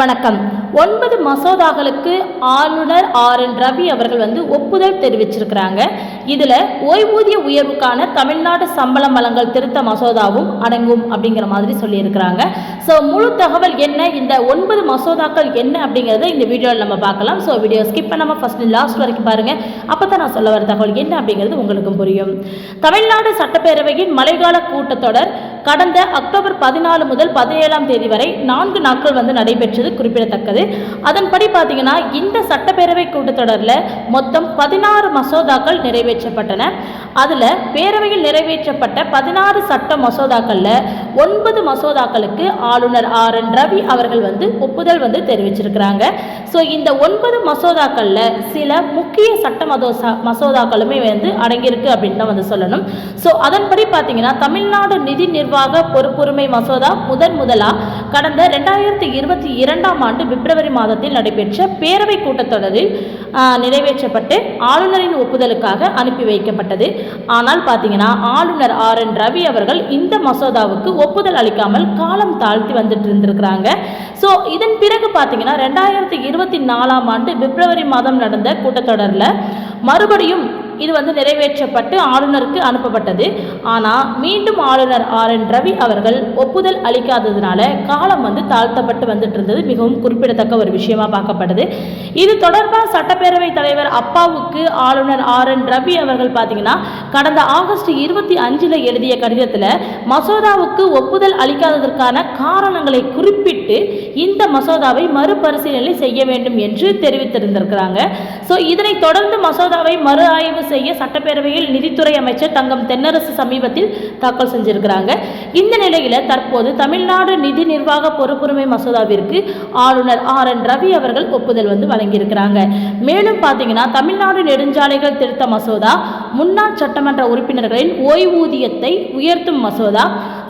வணக்கம். ஒன்பது மசோதாக்களுக்கு ஆளுநர் ஆர் என் ரவி அவர்கள் வந்து ஒப்புதல் தெரிவிச்சிருக்கிறாங்க. இதில் ஓய்வூதிய உயர்வுக்கான தமிழ்நாடு சம்பளம் வழங்கல் திருத்த மசோதாவும் அடங்கும் அப்படிங்கிற மாதிரி சொல்லியிருக்கிறாங்க. ஸோ முழு தகவல் என்ன? இந்த ஒன்பது மசோதாக்கள் என்ன அப்படிங்கிறத இந்த வீடியோவில் நம்ம பார்க்கலாம். ஸோ வீடியோ ஸ்கிப் பண்ணாமல் ஃபஸ்ட்டு லாஸ்ட் வரைக்கும் பாருங்கள் அப்போ தான் நான் சொல்ல வர தகவல் என்ன அப்படிங்கிறது உங்களுக்கும் புரியும். தமிழ்நாடு சட்டப்பேரவையின் மழைக்கால கூட்டத்தொடர் கடந்த அக்டோபர் பதினாலு முதல் பதினேழாம் தேதி வரை நான்கு நாட்கள் வந்து நடைபெற்றது குறிப்பிடத்தக்கது. அதன்படி பார்த்தீங்கன்னா இந்த சட்டப்பேரவை கூட்டத்தொடரில் மொத்தம் பதினாறு மசோதாக்கள் நிறைவேற்றப்பட்டன. அதில் பேரவையில் நிறைவேற்றப்பட்ட பதினாறு சட்ட மசோதாக்களில் ஒன்பது மசோதாக்களுக்கு ஆளுநர் ஆர் என் ரவி அவர்கள் வந்து ஒப்புதல் வந்து தெரிவிச்சிருக்கிறாங்க. ஸோ இந்த ஒன்பது மசோதாக்களில் சில முக்கிய சட்ட மதோசா மசோதாக்களுமே வந்து அடங்கியிருக்கு அப்படின்னு தான் வந்து சொல்லணும். ஸோ அதன்படி பார்த்தீங்கன்னா தமிழ்நாடு நிதி நிர்வாக பொறுப்புரிமை மசோதா முதன் முதலாக கடந்த ரெண்டாயிரத்தி இருபத்தி இரண்டாம் ஆண்டு பிப்ரவரி மாதத்தில் நடைபெற்ற பேரவை கூட்டத்தொடரில் நிறைவேற்றப்பட்டு ஆளுநரின் ஒப்புதலுக்காக அனுப்பி வைக்கப்பட்டது. ஆனால் பார்த்தீங்கன்னா ஆளுநர் ஆர் என் ரவி அவர்கள் இந்த மசோதாவுக்கு ஒப்புதல் அளிக்காமல் காலம் தாழ்த்தி வந்துட்டு இருந்திருக்கிறாங்க. ஸோ இதன் பிறகு பார்த்தீங்கன்னா ரெண்டாயிரத்தி இருபத்தி நாலாம் ஆண்டு பிப்ரவரி மாதம் நடந்த கூட்டத்தொடரில் மறுபடியும் இது வந்து நிறைவேற்றப்பட்டு ஆளுநருக்கு அனுப்பப்பட்டது. ஆனால் மீண்டும் ஆளுநர் ஆர் என் ரவி அவர்கள் ஒப்புதல் அளிக்காததுனால காலம் வந்து தாழ்த்தப்பட்டு வந்துட்டு இருந்தது மிகவும் குறிப்பிடத்தக்க ஒரு விஷயமா பார்க்கப்படுது இது தொடர்பாக சட்டப்பேரவை தலைவர் அப்பாவுக்கு ஆளுநர் ஆர் என் ரவி அவர்கள் பார்த்தீங்கன்னா கடந்த ஆகஸ்ட் இருபத்தி அஞ்சில் எழுதிய கடிதத்தில் மசோதாவுக்கு ஒப்புதல் அளிக்காததற்கான காரணங்களை குறிப்பிட்டு இந்த மசோதாவை மறுபரிசீலனை செய்ய வேண்டும் என்று தெரிவித்திருந்திருக்கிறாங்க. ஸோ இதனைத் தொடர்ந்து மசோதாவை மறு ஆய்வு செய்ய சட்டப்பேரவையில் நிதித்துறை அமைச்சர் தங்கம் தென்னரசு சமீபத்தில் தாக்கல் செஞ்சிருக்கிறாங்க. இந்த நிலையில் தற்போது தமிழ்நாடு நிதி நிர்வாக பொறுப்புரிமை மசோதாவிற்கு ஆளுநர் ஆர் என் ரவி அவர்கள் ஒப்புதல் வந்து வழங்கியிருக்கிறாங்க. மேலும் பார்த்தீங்கன்னா தமிழ்நாடு நெடுஞ்சாலைகள் திருத்த மசோதா முன்னாள் சட்டமன்ற உறுப்பினர்களின் ஓய்வூதியத்தை உயர்த்தும் மசோதா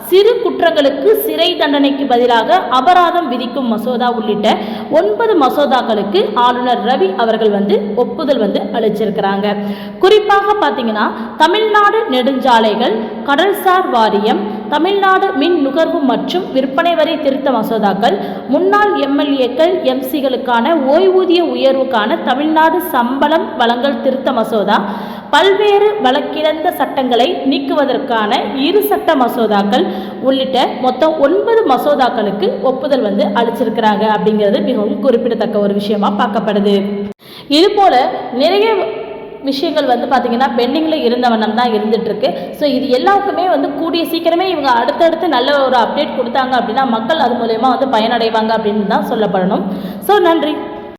சிறு குற்றங்களுக்கு சிறை தண்டனைக்கு பதிலாக அபராதம் விதிக்கும் மசோதா உள்ளிட்ட ஒன்பது மசோதாக்களுக்கு ஆளுநர் ரவி அவர்கள் வந்து ஒப்புதல் வந்து அளிச்சிருக்கிறாங்க. குறிப்பாக பார்த்தீங்கன்னா தமிழ்நாடு நெடுஞ்சாலைகள் கடல்சார் வாரியம் தமிழ்நாடு மின் நுகர்வு மற்றும் விற்பனை வரி திருத்த மசோதாக்கள் முன்னாள் எம்எல்ஏக்கள் எம்சிகளுக்கான ஓய்வூதிய உயர்வுக்கான தமிழ்நாடு சம்பளம் வழங்கல் திருத்த மசோதா பல்வேறு வழக்கிழந்த சட்டங்களை நீக்குவதற்கான இரு சட்ட மசோதாக்கள் உள்ளிட்ட மொத்தம் ஒன்பது மசோதாக்களுக்கு ஒப்புதல் வந்து அளிச்சிருக்கிறாங்க அப்படிங்கிறது மிகவும் குறிப்பிடத்தக்க ஒரு விஷயமா பார்க்கப்படுது. இது போல நிறைய விஷயங்கள் வந்து பார்த்திங்கன்னா பெண்டிங்கில் இருந்த வண்ணம் தான் இருந்துகிட்ருக்கு ஸோ இது எல்லாருக்குமே வந்து கூடிய சீக்கிரமே இவங்க அடுத்தடுத்து நல்ல ஒரு அப்டேட் கொடுத்தாங்க அப்படின்னா மக்கள் அது மூலயமா வந்து பயனடைவாங்க அப்படின்னு தான் சொல்லப்படணும். ஸோ நன்றி.